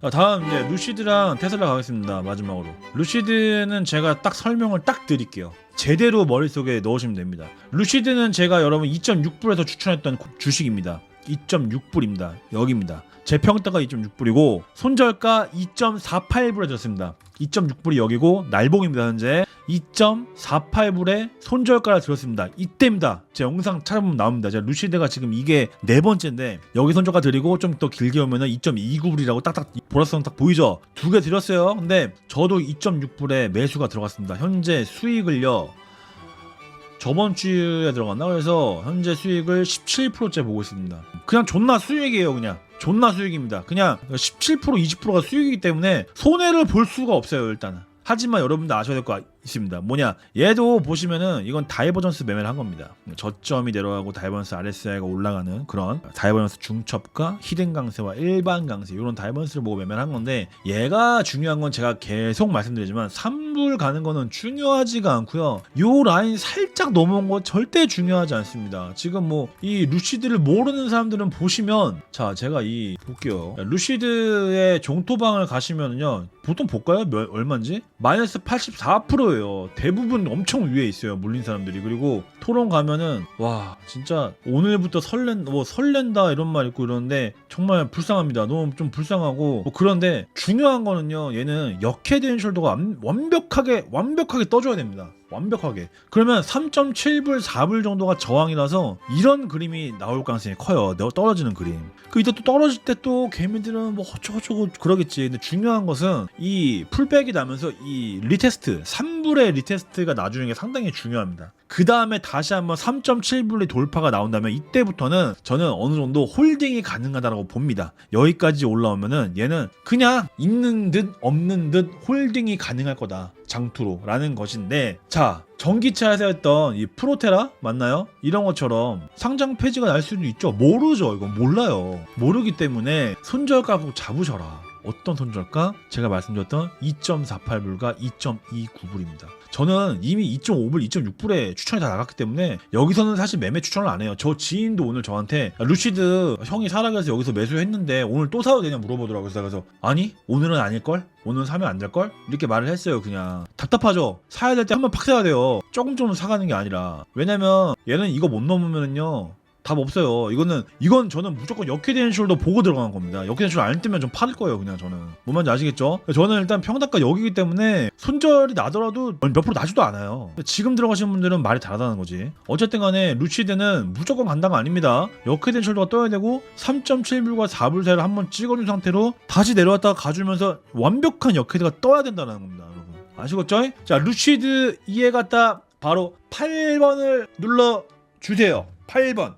자, 다음 이제 루시드랑 테슬라 가겠습니다. 마지막으로. 루시드는 제가 딱 설명을 딱 드릴게요. 제대로 머릿속에 넣으시면 됩니다. 루시드는 제가 여러분 2.6불에서 추천했던 고- 주식입니다. 2.6불입니다. 여기입니다. 제 평가가 2.6불이고 손절가 2.48불에 들었습니다. 2.6불이 여기고 날봉입니다 현재 2.48불에 손절가를 들었습니다. 이때입니다. 제 영상 찾아보면 나옵니다. 제가 루시드가 지금 이게 네 번째인데 여기 손절가 드리고 좀 더 길게 오면은 2.29불이라고 딱딱 보라성 딱 보이죠? 두 개 드렸어요. 근데 저도 2.6불에 매수가 들어갔습니다. 현재 수익을요. 저번 주에 들어갔나? 그래서 현재 수익을 17%째 보고 있습니다. 그냥 존나 수익이에요, 그냥. 존나 수익입니다. 그냥 17% 20%가 수익이기 때문에 손해를 볼 수가 없어요, 일단은. 하지만 여러분들 아셔야 될 거 있습니다. 뭐냐? 얘도 보시면은 이건 다이버전스 매매를 한 겁니다. 저점이 내려가고 다이버전스 RSI가 올라가는 그런 다이버전스 중첩과 히든 강세와 일반 강세 이런 다이버전스를 보고 매매를 한 건데 얘가 중요한 건 제가 계속 말씀드리지만 3불 가는 거는 중요하지가 않고요. 요 라인 살짝 넘어온 거 절대 중요하지 않습니다. 지금 뭐 이 루시드를 모르는 사람들은 보시면 자 제가 이 볼게요. 루시드의 종토방을 가시면은요 보통 볼까요? 몇, 얼마인지? 마이너스 84% 예요. 대부분 엄청 위에 있어요. 물린 사람들이. 그리고 토론 가면은 와 진짜 오늘부터 설렌 뭐 설렌다 이런 말 있고 이러는데 정말 불쌍합니다. 너무 좀 불쌍하고 뭐 그런데 중요한 거는요. 얘는 역해된 숄더가 완- 완벽하게 완벽하게 떠줘야 됩니다. 완벽하게. 그러면 3.7불, 4불 정도가 저항이라서 이런 그림이 나올 가능성이 커요. 너- 떨어지는 그림. 그 이때 또 떨어질 때 또 개미들은 뭐 어쩌고저쩌고 그러겠지. 근데 중요한 것은 이 풀백이 나면서 이 리테스트, 3불의 리테스트가 나중에 게 상당히 중요합니다. 그 다음에 다시 한번 3.7불의 돌파가 나온다면 이때부터는 저는 어느 정도 홀딩이 가능하다고 봅니다. 여기까지 올라오면은 얘는 그냥 있는 듯 없는 듯 홀딩이 가능할 거다. 장투로라는 것인데 자 전기차에서 했던 이 프로테라 맞나요? 이런 것처럼 상장 폐지가 날 수도 있죠. 모르죠. 이건 몰라요. 모르기 때문에 손절가 꼭 잡으셔라. 어떤 손절가? 제가 말씀드렸던 2.48불과 2.29불입니다. 저는 이미 2.5불, 2.6불에 추천이 다 나갔기 때문에 여기서는 사실 매매 추천을 안 해요. 저 지인도 오늘 저한테 야, 루시드 형이 사라그래서 여기서 매수했는데 오늘 또 사도 되냐 물어보더라고요. 그래서 아니 오늘은 아닐걸? 오늘은 사면 안 될걸? 이렇게 말을 했어요 그냥 답답하죠 사야 될 때 한번 팍 사야 돼요 조금 조금 사가는 게 아니라 왜냐면 얘는 이거 못 넘으면은요 답 없어요. 이거는 이건 저는 무조건 역회된 숄더 보고 들어가는 겁니다. 역회된 숄더 안 뜨면 좀 팔을 거예요, 그냥 저는. 뭔 말인지 아시겠죠? 저는 일단 평단가 여기기 때문에 손절이 나더라도 몇 프로 나지도 않아요. 지금 들어가시는 분들은 말이 다르다는 거지. 어쨌든 간에 루시드는 무조건 간다가 아닙니다. 역회된 숄더가 떠야 되고 3.7불과 4불 사이를 한번 찍어준 상태로 다시 내려왔다가 가주면서 완벽한 역회드가 떠야 된다는 겁니다, 여러분. 아시겠죠? 자, 루시드 이해 갔다 바로 8번을 눌러 주세요. 8번.